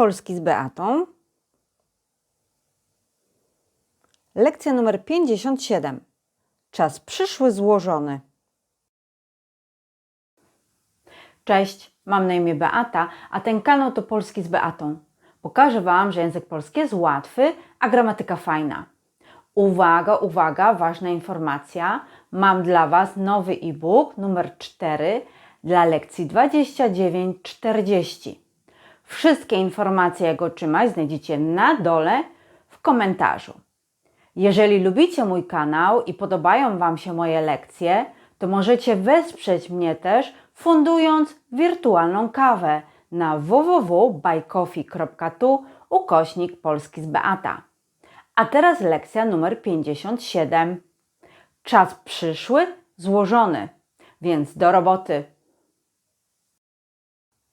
Polski z Beatą. Lekcja numer 57. Czas przyszły złożony. Cześć, mam na imię Beata, a ten kanał to Polski z Beatą. Pokażę Wam, że język polski jest łatwy, a gramatyka fajna. Uwaga, uwaga, ważna informacja. Mam dla Was nowy e-book numer 4 dla lekcji 29-40. Wszystkie informacje, jak otrzymać, znajdziecie na dole w komentarzu. Jeżeli lubicie mój kanał i podobają Wam się moje lekcje, to możecie wesprzeć mnie też fundując wirtualną kawę na www.buycoffee.tu ukośnik Polski z Beata. A teraz lekcja numer 57. Czas przyszły złożony, więc do roboty.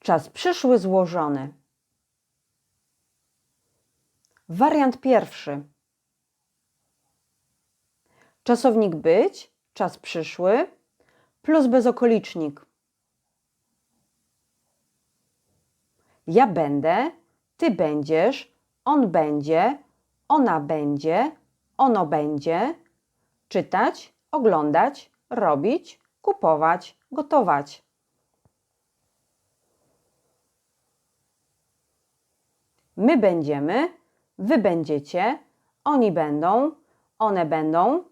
Czas przyszły złożony. Wariant pierwszy. Czasownik być, czas przyszły, plus bezokolicznik. Ja będę, ty będziesz, on będzie, ona będzie, ono będzie. Czytać, oglądać, robić, kupować, gotować. My będziemy, wy będziecie, oni będą, one będą.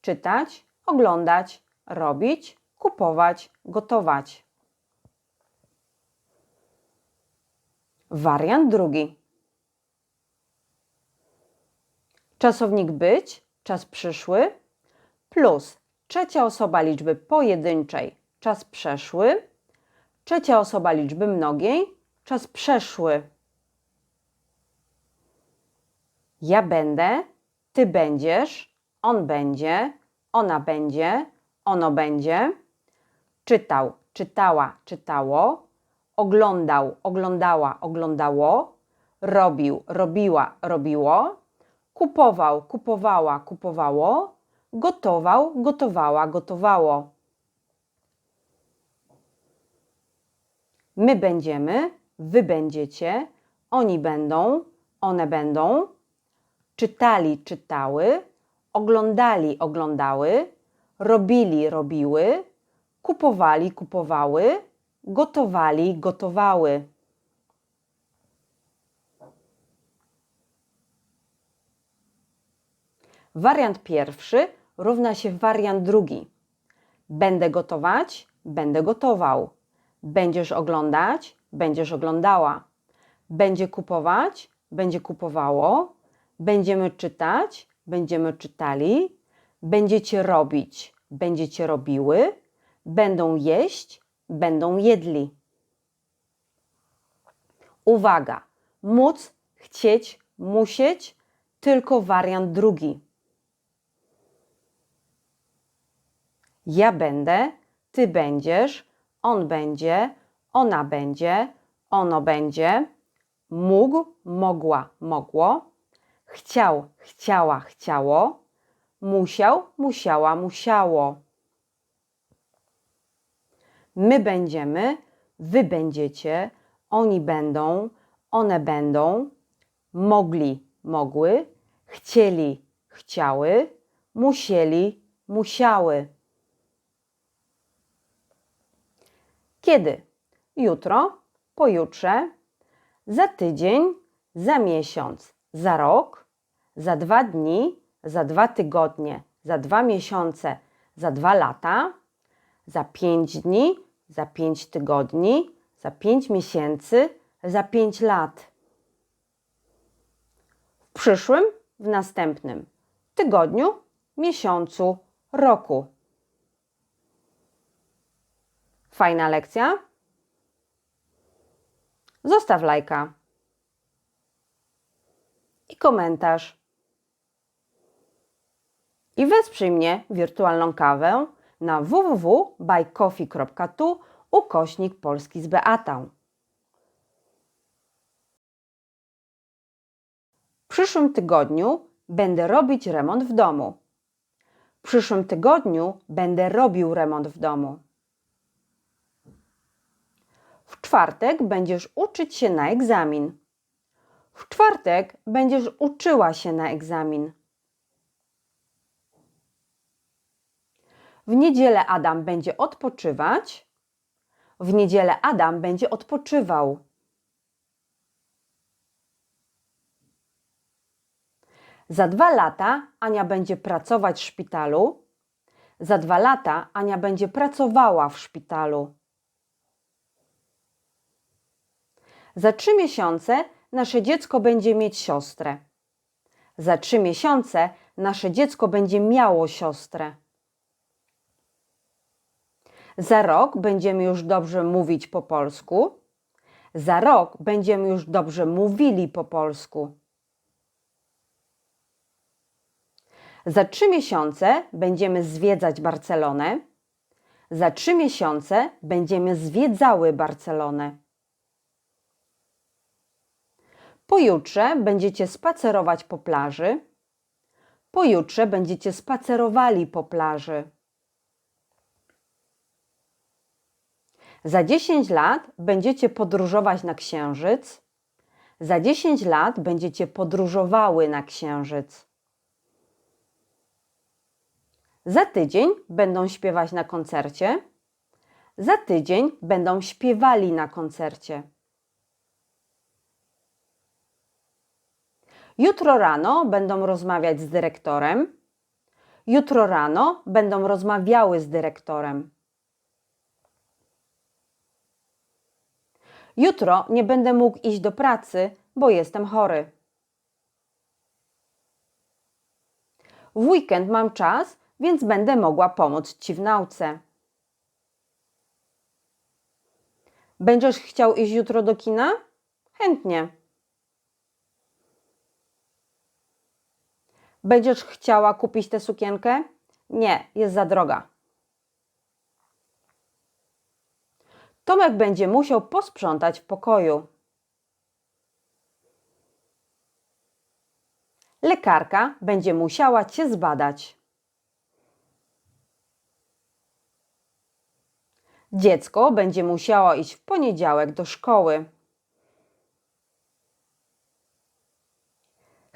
Czytać, oglądać, robić, kupować, gotować. Wariant drugi. Czasownik być, czas przyszły, plus trzecia osoba liczby pojedynczej, czas przeszły, trzecia osoba liczby mnogiej, czas przeszły. Ja będę, ty będziesz, on będzie, ona będzie, ono będzie. Czytał, czytała, czytało. Oglądał, oglądała, oglądało. Robił, robiła, robiło. Kupował, kupowała, kupowało. Gotował, gotowała, gotowało. My będziemy, wy będziecie, oni będą, one będą. Czytali, czytały, oglądali, oglądały, robili, robiły, kupowali, kupowały, gotowali, gotowały. Wariant pierwszy równa się wariant drugi. Będę gotować, będę gotował. Będziesz oglądać, będziesz oglądała. Będzie kupować, będzie kupowało. Będziemy czytać, będziemy czytali. Będziecie robić, będziecie robiły. Będą jeść, będą jedli. Uwaga! Móc, chcieć, musieć, tylko wariant drugi. Ja będę, ty będziesz, on będzie, ona będzie, ono będzie, mógł, mogła, mogło, chciał, chciała, chciało, musiał, musiała, musiało. My będziemy, wy będziecie, oni będą, one będą, mogli, mogły, chcieli, chciały, musieli, musiały. Kiedy? Jutro, pojutrze, za tydzień, za miesiąc, za rok, za dwa dni, za dwa tygodnie, za dwa miesiące, za dwa lata, za pięć dni, za pięć tygodni, za pięć miesięcy, za pięć lat. W przyszłym, w następnym tygodniu, miesiącu, roku. Fajna lekcja? Zostaw lajka i komentarz. I wesprzyj mnie wirtualną kawę na www.buycoffee.tu ukośnik Polski z Beatą. W przyszłym tygodniu będę robić remont w domu. W przyszłym tygodniu będę robił remont w domu. W czwartek będziesz uczyć się na egzamin. W czwartek będziesz uczyła się na egzamin. W niedzielę Adam będzie odpoczywać. W niedzielę Adam będzie odpoczywał. Za dwa lata Ania będzie pracować w szpitalu. Za dwa lata Ania będzie pracowała w szpitalu. Za trzy miesiące nasze dziecko będzie mieć siostrę. Za trzy miesiące nasze dziecko będzie miało siostrę. Za rok będziemy już dobrze mówić po polsku. Za rok będziemy już dobrze mówili po polsku. Za trzy miesiące będziemy zwiedzać Barcelonę. Za trzy miesiące będziemy zwiedzały Barcelonę. Pojutrze będziecie spacerować po plaży. Pojutrze będziecie spacerowali po plaży. Za 10 lat będziecie podróżować na Księżyc. Za 10 lat będziecie podróżowały na Księżyc. Za tydzień będą śpiewać na koncercie. Za tydzień będą śpiewali na koncercie. Jutro rano będą rozmawiać z dyrektorem. Jutro rano będą rozmawiały z dyrektorem. Jutro nie będę mógł iść do pracy, bo jestem chory. W weekend mam czas, więc będę mogła pomóc Ci w nauce. Będziesz chciał iść jutro do kina? Chętnie. Będziesz chciała kupić tę sukienkę? Nie, jest za droga. Tomek będzie musiał posprzątać w pokoju. Lekarka będzie musiała cię zbadać. Dziecko będzie musiało iść w poniedziałek do szkoły.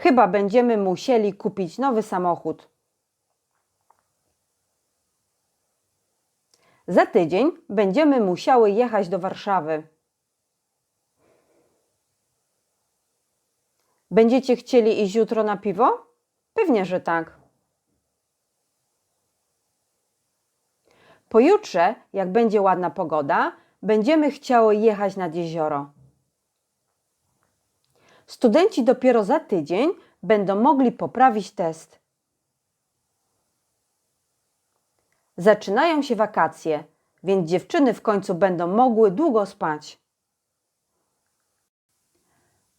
Chyba będziemy musieli kupić nowy samochód. Za tydzień będziemy musiały jechać do Warszawy. Będziecie chcieli iść jutro na piwo? Pewnie, że tak. Pojutrze, jak będzie ładna pogoda, będziemy chciały jechać nad jezioro. Studenci dopiero za tydzień będą mogli poprawić test. Zaczynają się wakacje, więc dziewczyny w końcu będą mogły długo spać.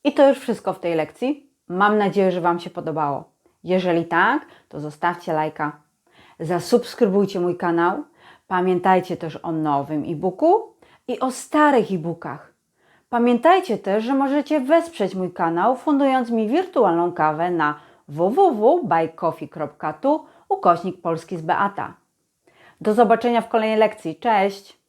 I to już wszystko w tej lekcji. Mam nadzieję, że Wam się podobało. Jeżeli tak, to zostawcie lajka. Zasubskrybujcie mój kanał. Pamiętajcie też o nowym e-booku i o starych e-bookach. Pamiętajcie też, że możecie wesprzeć mój kanał fundując mi wirtualną kawę na www.buycoffee.tu ukośnik polski z Beata. Do zobaczenia w kolejnej lekcji. Cześć!